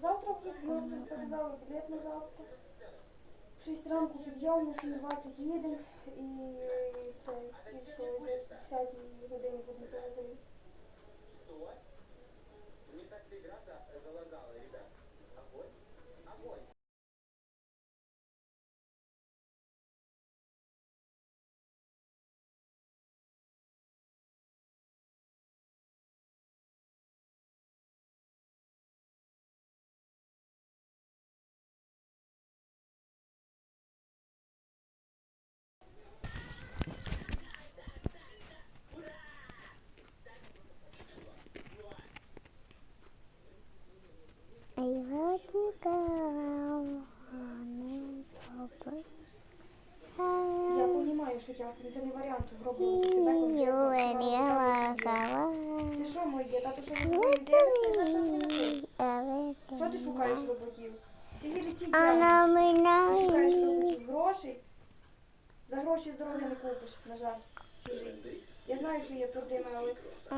завтра вже ми вже зав'язали білет на завтра. В 6 ранку підйом на 7.20 їдемо і це і все, десь в 10 годині будемо вже розуміти. Что? Не так игра-то э, залагала, ребят. А Огонь? знаєш, що тяжко, це не варіант гробу. себе конкретно. Це що моє? Тато що не твоє йде, це Що ти шукаєш роботів? Ти гіліці Ти шукаєш роботів грошей. За гроші здоров'я не купиш, на жаль, в цій Я знаю, що є проблеми, але...